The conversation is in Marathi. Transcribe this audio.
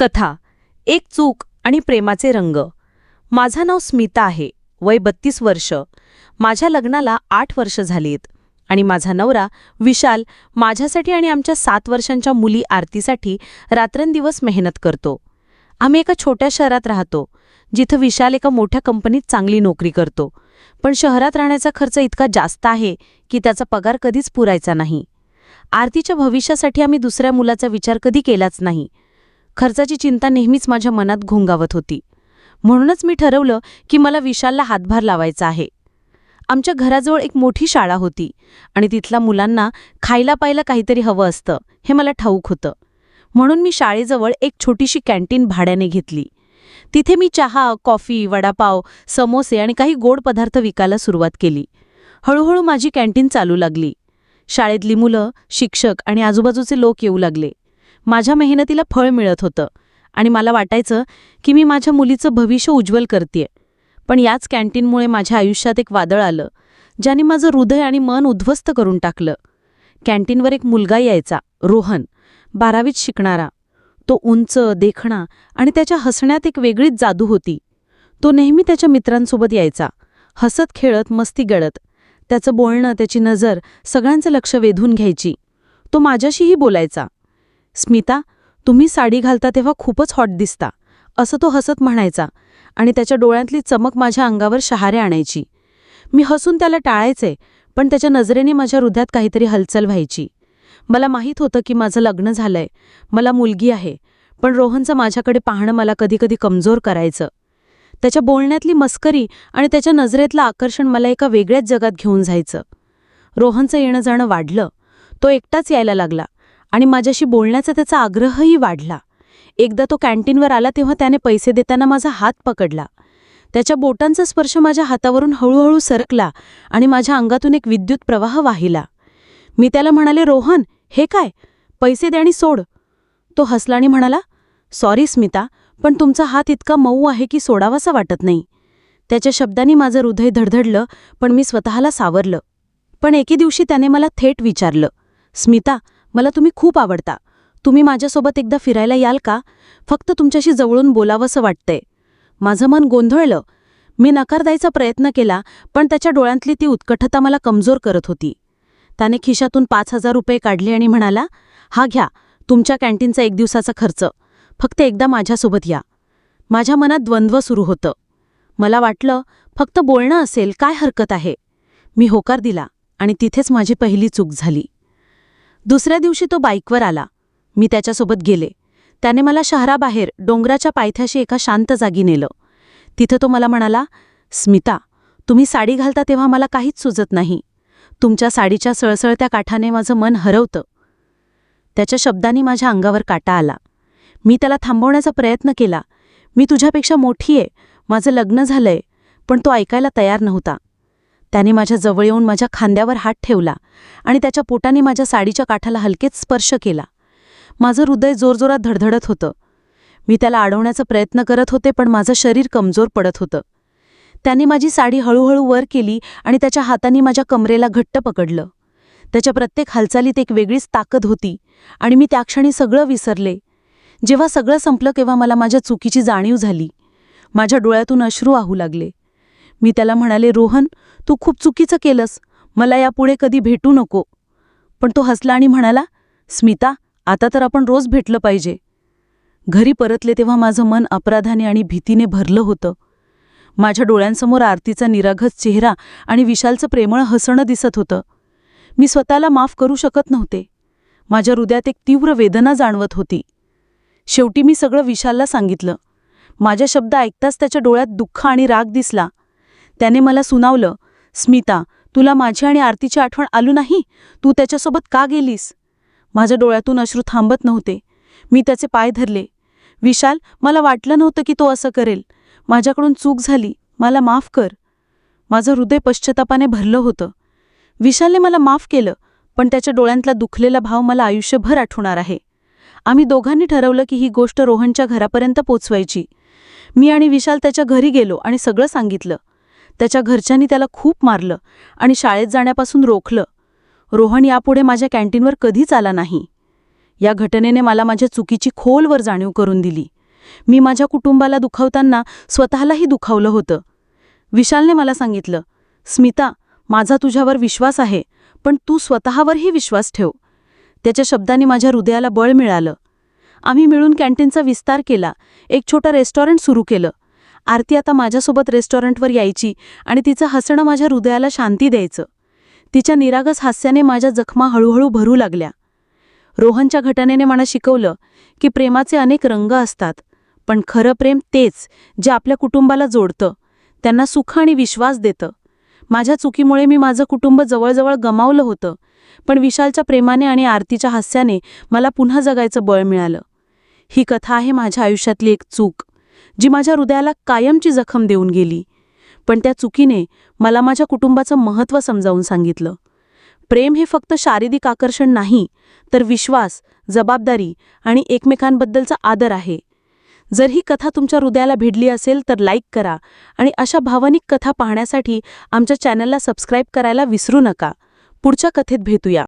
कथा एक चूक आणि प्रेमाचे रंग. माझं नाव स्मिता आहे वय बत्तीस वर्ष. माझ्या लग्नाला आठ वर्ष झालीत आणि माझा नवरा विशाल माझ्यासाठी आणि आमच्या सात वर्षांच्या मुली आरतीसाठी रात्रंदिवस मेहनत करतो. आम्ही एका छोट्या शहरात राहतो जिथं विशाल एका मोठ्या कंपनीत चांगली नोकरी करतो. पण शहरात राहण्याचा खर्च इतका जास्त आहे की त्याचा पगार कधीच पुरायचा नाही. आरतीच्या भविष्यासाठी आम्ही दुसऱ्या मुलाचा विचार कधी केलाच नाही. खर्चाची चिंता नेहमीच माझ्या मनात घोंगावत होती. म्हणूनच मी ठरवलं की मला विशालला हातभार लावायचा आहे. आमच्या घराजवळ एक मोठी शाळा होती आणि तिथल्या मुलांना खायला पायला काहीतरी हवं असतं हे मला ठाऊक होतं. म्हणून मी शाळेजवळ एक छोटीशी कॅन्टीन भाड्याने घेतली. तिथे मी चहा कॉफी वडापाव समोसे आणि काही गोड पदार्थ विकायला सुरुवात केली. हळूहळू माझी कॅन्टीन चालू लागली. शाळेतली मुलं शिक्षक आणि आजूबाजूचे लोक येऊ लागले. माझ्या मेहनतीला फळ मिळत होतं आणि मला वाटायचं की मी माझ्या मुलीचं भविष्य उज्ज्वल करतेय. पण याच कॅन्टीनमुळे माझ्या आयुष्यात एक वादळ आलं ज्याने माझं हृदय आणि मन उद्ध्वस्त करून टाकलं. कॅन्टीनवर एक मुलगा यायचा रोहन बारावीत शिकणारा. तो उंच देखणा आणि त्याच्या हसण्यात एक वेगळीच जादू होती. तो नेहमी त्याच्या मित्रांसोबत यायचा हसत खेळत मस्ती गळत. त्याचं बोलणं त्याची नजर सगळ्यांचं लक्ष वेधून घ्यायची. तो माझ्याशीही बोलायचा. स्मिता तुम्ही साडी घालता तेव्हा खूपच हॉट दिसता असं तो हसत म्हणायचा आणि त्याच्या डोळ्यातली चमक माझ्या अंगावर शहारे आणायची. मी हसून त्याला टाळायचे पण त्याच्या नजरेने माझ्या हृदयात काहीतरी हलचल व्हायची. मला माहीत होतं की माझं लग्न झालंय मला मुलगी आहे पण रोहनचं माझ्याकडे पाहणं मला कधीकधी कमजोर करायचं. त्याच्या बोलण्यातली मस्करी आणि त्याच्या नजरेतलं आकर्षण मला एका वेगळ्याच जगात घेऊन जायचं. रोहनचं येणं जाणं वाढलं. तो एकटाच यायला लागला. आणि माझ्याशी बोलण्याचा त्याचा आग्रहही वाढला. एकदा तो कॅन्टीनवर आला तेव्हा त्याने पैसे देताना माझा हात पकडला. त्याच्या बोटांचा स्पर्श माझ्या हातावरून हळूहळू सरकला आणि माझ्या अंगातून एक विद्युत प्रवाह वाहिला. मी त्याला म्हणाले रोहन हे काय? पैसे दे आणि सोड. तो हसला आणि म्हणाला सॉरी स्मिता पण तुमचा हात इतका मऊ आहे की सोडावासा वाटत नाही. त्याच्या शब्दांनी माझं हृदय धडधडलं पण मी स्वतःला सावरलं. पण एके दिवशी त्याने मला थेट विचारलं स्मिता मला तुम्ही खूप आवडता. तुम्ही माझ्यासोबत एकदा फिरायला याल का? फक्त तुमच्याशी जवळून बोलावंसं वाटतंय. माझं मन गोंधळलं. मी नकार द्यायचा प्रयत्न केला पण त्याच्या डोळ्यांतली ती उत्कटता मला कमजोर करत होती. त्याने खिशातून पाच हजार रुपये काढले आणि म्हणाला हा घ्या तुमच्या कॅन्टीनचा एक दिवसाचा खर्च. फक्त एकदा माझ्यासोबत या. माझ्या मनात द्वंद्व सुरू होतं. मला वाटलं फक्त बोलणं असेल काय हरकत आहे? मी होकार दिला आणि तिथेच माझी पहिली चूक झाली. दुसऱ्या दिवशी तो बाईकवर आला. मी त्याच्यासोबत गेले. त्याने मला शहराबाहेर डोंगराच्या पायथ्याशी एका शांत जागी नेलं. तिथं तो मला म्हणाला स्मिता तुम्ही साडी घालता तेव्हा मला काहीच सुचत नाही. तुमच्या साडीच्या सळसळत्या काठाने माझं मन हरवतं. त्याच्या शब्दांनी माझ्या अंगावर काटा आला. मी त्याला थांबवण्याचा प्रयत्न केला. मी तुझ्यापेक्षा मोठी आहे. माझं लग्न झालंय. पण तो ऐकायला तयार नव्हता. त्याने माझ्या जवळ येऊन माझ्या खांद्यावर हात ठेवला आणि त्याच्या पोटाने माझ्या साडीच्या काठाला हलकेच स्पर्श केला. माझं हृदय जोरजोरात धडधडत होतं. मी त्याला अडवण्याचा प्रयत्न करत होते पण माझं शरीर कमजोर पडत होतं. त्याने माझी साडी हळूहळू वर केली आणि त्याच्या हाताने माझ्या कमरेला घट्ट पकडलं. त्याच्या प्रत्येक हालचालीत एक वेगळीच ताकद होती आणि मी त्या क्षणी सगळं विसरले. जेव्हा सगळं संपलं तेव्हा मला माझ्या चुकीची जाणीव झाली. माझ्या डोळ्यातून अश्रू आहू लागले. मी त्याला म्हणाले रोहन तू खूप चुकीचं केलंस. मला यापुढे कधी भेटू नको. पण तो हसला आणि म्हणाला स्मिता आता तर आपण रोज भेटलं पाहिजे. घरी परतले तेव्हा माझं मन अपराधाने आणि भीतीने भरलं होतं. माझ्या डोळ्यांसमोर आरतीचा निरागस चेहरा आणि विशालचं प्रेमळ हसणं दिसत होतं. मी स्वतःला माफ करू शकत नव्हते. माझ्या हृदयात एक तीव्र वेदना जाणवत होती. शेवटी मी सगळं विशालला सांगितलं. माझ्या शब्द ऐकताच त्याच्या डोळ्यात दुःख आणि राग दिसला. त्याने मला सुनावलं स्मिता तुला माझी आणि आरतीची आठवण आलू नाही? तू त्याच्यासोबत का गेलीस? माझ्या डोळ्यातून अश्रू थांबत नव्हते. मी त्याचे पाय धरले. विशाल मला वाटलं नव्हतं की तो असं करेल. माझ्याकडून चूक झाली. मला माफ कर. माझं हृदय पश्चातापाने भरलं होतं. विशालने मला माफ केलं पण त्याच्या डोळ्यांतला दुखलेला भाव मला आयुष्यभर आठवणार आहे. आम्ही दोघांनी ठरवलं की ही गोष्ट रोहनच्या घरापर्यंत पोचवायची. मी आणि विशाल त्याच्या घरी गेलो आणि सगळं सांगितलं. त्याच्या घरच्यांनी त्याला खूप मारलं आणि शाळेत जाण्यापासून रोखलं. रोहन यापुढे माझ्या कॅन्टीनवर कधीच आला नाही. या घटनेने मला माझ्या चुकीची खोलवर जाणीव करून दिली. मी माझ्या कुटुंबाला दुखावताना स्वतःलाही दुखावलं होतं. विशालने मला सांगितलं स्मिता माझा तुझ्यावर विश्वास आहे पण तू स्वतःवरही विश्वास ठेव त्याच्या शब्दांनी माझ्या हृदयाला बळ मिळालं. आम्ही मिळून कॅन्टीनचा विस्तार केला एक छोटं रेस्टॉरंट सुरू केलं. आरती आता माझ्यासोबत रेस्टॉरंटवर यायची आणि तिचं हसणं माझ्या हृदयाला शांती द्यायचं. तिच्या निरागस हास्याने माझ्या जखमा हळूहळू भरू लागल्या. रोहनच्या घटनेने मला शिकवलं की प्रेमाचे अनेक रंग असतात पण खरं प्रेम तेच जे आपल्या कुटुंबाला जोडतं त्यांना सुख आणि विश्वास देतं. माझ्या चुकीमुळे मी माझं कुटुंब जवळजवळ गमावलं होतं पण विशालच्या प्रेमाने आणि आरतीच्या हास्याने मला पुन्हा जगायचं बळ मिळालं. ही कथा आहे माझ्या आयुष्यातली एक चूक. जी माझ्या हृदयाला कायमची जखम देऊन गेली. पण त्या चुकीने मला माझ्या कुटुंबाचं महत्त्व समजावून सांगितलं. प्रेम हे फक्त शारीरिक आकर्षण नाही तर विश्वास जबाबदारी आणि एकमेकांबद्दलचा आदर आहे. जर ही कथा तुमच्या हृदयाला भिडली असेल तर लाईक करा आणि अशा भावनिक कथा पाहण्यासाठी आमच्या चॅनलला सबस्क्राईब करायला विसरू नका. पुढच्या कथेत भेटूया.